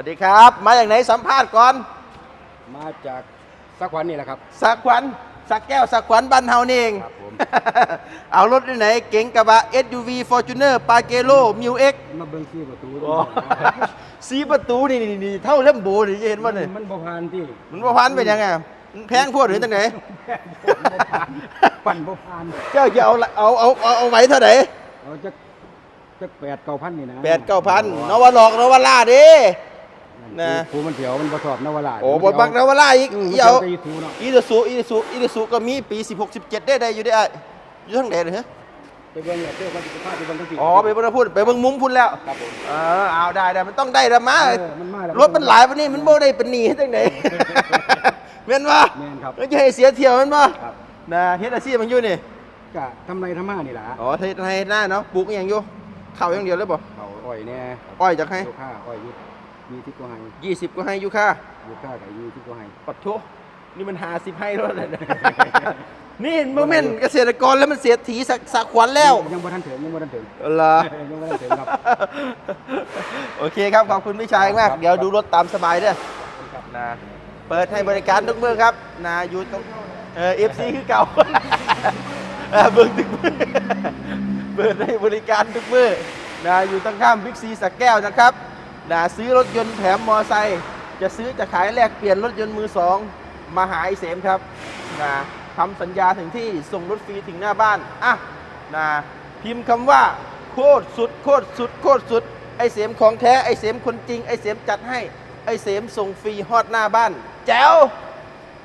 วัสดีครับ มาอย่างไหนสัมภาษณ์ก่อน มาจากสักวันนี่แหละครับ สักขวัญสักแก้วสักขวัญบันเฮานี่เอง ครับผม เอารถที่ไหน เก๋งกระบะ SUV Fortuner p a g e r o m i w X มาเบิ่งซี่ประตูสีประตูนี่นี่นี่เท่าเล่มโบนี่จะเห็นว่าเนี่ยมันบ่ผ่านที่มันว่าพันเป็นยังไงมันแพงโพวดหรือจังไหน ปั่นบ่ผ่านเจ้าจะเอาละเอาเอาเอาเอาไว้เท่าไหร่เอาจักจักแปดเก้าพันนี่นะแปดเก้าพันนวหลอกนวล่าดิ นะผู้มันเถียวมันประสอบนวราชโอ้บนบักนวล่าอีกอืมอีเอามันจะอีทูเนาะอีเดสุอีเดสุอีเดสุก็มีปี 16 17 ได้ได้อยู่ได้อยู่ทั้งแดนเลยฮะไปเบิ่งเนี่ยเจ้าก็สิพาไปเบิ่งทั้งสี่อ๋อไปบนพูดไปเบิ่งมุมพุ่นแล้วครับผมเออเอาได้ได้มันต้องได้ละมาเออมันมาแล้วรถมันหลายวันนี้มันโบได้เป็นหนี้ให้จังไหนเม่นว่าแม่นครับแล้วจะให้เสียเที่ยวแม่นว่าครับนะเฮ็ดอาชีพมันอยู่นี่ก็ทำไรทำมานี่ล่ะอ๋อเฮ็ดให้หน้าเนาะปลูกอหย่างอยู่ข้าวอย่างเดียวเลยบ่เขาอ้อยแน่อ้อยจากให้ลูกค้าอ้อยยุด มีที่กว่าให้20ก็ให้อยู่ค่ะลูกค้าก็อยู่ที่กว่าให้ปัดโทนี่มัน50ให้แล้วนะนี่โมเมนต์เกษตรกรแล้วมันเสียถีสักสักขวัญแล้วยังบ่ทันถึงยังบ่ทันถึงเหรอยังบ่ทันถึงครับ โอเคครับ ขอบคุณพี่ชายมาก ครับ เดี๋ยวดูรถตามสบายเด้อนะเปิดให้บริการทุกเมื่อครับนะอยู่ตรงเออฟซีคือเก่าเออเบิ่งทุกมือเปิดให้บริการทุกมือนะอยู่ตรงข้ามบิ๊กซีสักแก้วนะครับ นะซื้อรถยนต์แถมมอไซค์จะซื้อจะขายแลกเปลี่ยนรถยนต์มือสองมาหาไอเสมครับนะทำสัญญาถึงที่ส่งรถฟรีถึงหน้าบ้านอะนะพิมพ์คำว่าโคตรสุดโคตรสุดโคตรสุดไอเสมของแท้ไอเสมคนจริงไอเสมจัดให้ไอเสมส่งฟรีฮอดหน้าบ้าน แจ๋ว